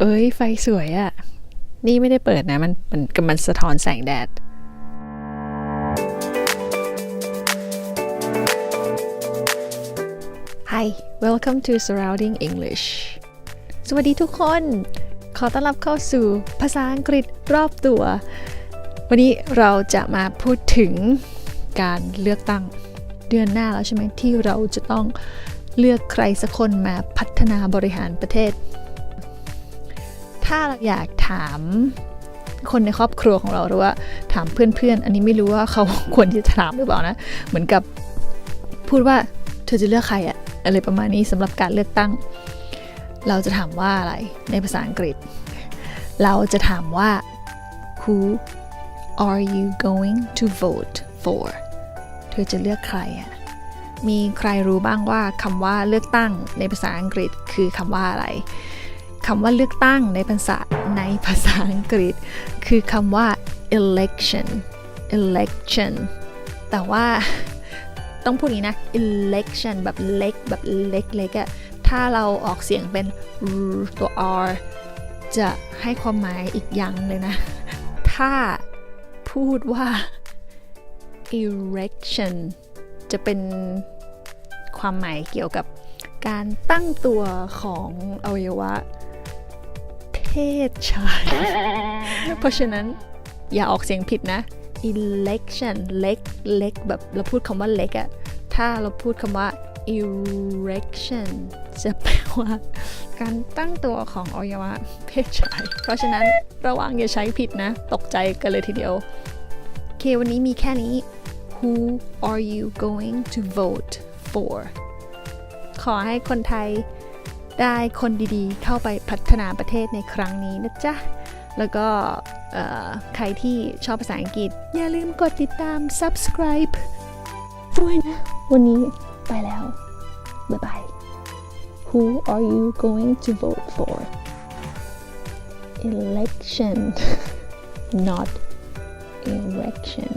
เอ้ย ไฟสวยอะนี่ไม่ได้เปิดนะ มันมันกำมันสะท้อนแสงแดด Hi welcome to Surrounding English สวัสดีทุกคน ขอต้อนรับเข้าสู่ภาษาอังกฤษรอบตัว วันนี้เราจะมาพูดถึงการเลือกตั้งเดือนหน้าแล้วใช่ไหมที่เราจะต้องเลือกใครสักคนมาพัฒนาบริหารประเทศ ถ้าเราอยากถามคนในครอบครัวของเราหรือว่าถามเพื่อนๆ อันนี้ไม่รู้ว่าเขาควรที่จะถามหรือเปล่านะ เหมือนกับพูดว่าเธอจะเลือกใครอะอะไรประมาณนี้สำหรับการเลือกตั้ง เราจะถามว่าอะไรในภาษาอังกฤษ เราจะถามว่า who are you going to vote for เธอจะเลือกใครอะมีใครรู้บ้างว่าคำว่าเลือกตั้งในภาษาอังกฤษคือคำว่าอะไร คำว่าเลือกตั้งในภาษาในภาษาอังกฤษ คือคำว่า election election แต่ว่าต้องพูดอย่างนี้นะ election แบบเล็กแบบเล็กๆอะถ้าเราออกเสียงเป็นตัว r จะให้ความหมายอีกอย่างเลยนะ ถ้าพูดว่า erection จะเป็นความหมายเกี่ยวกับการตั้งตัวของอวัยวะ ศชาย เพราะฉะนั้นอย่าออกเสียงผิดนะ election เล็กเล็กแบบเราพูดคำว่าเล็กอะถ้าเราพูดคำว่า erection จะแปลว่าการตั้งตัวของอวัยวะเพศชาย เพราะฉะนั้นระวังอย่าใช้ผิดนะ ตกใจกันเลยทีเดียวโอเควันนี้มีแค่นี้ Who are you going to vote for ขอให้คนไทย ได้คนดีๆ เข้าไปพัฒนาประเทศในครั้งนี้นะจ๊ะ แล้วก็ใครที่ชอบภาษาอังกฤษ อย่าลืมกดติดตาม subscribe ด้วยนะ วันนี้ไปแล้ว บ๊ายบาย Who are you going to vote for election not erection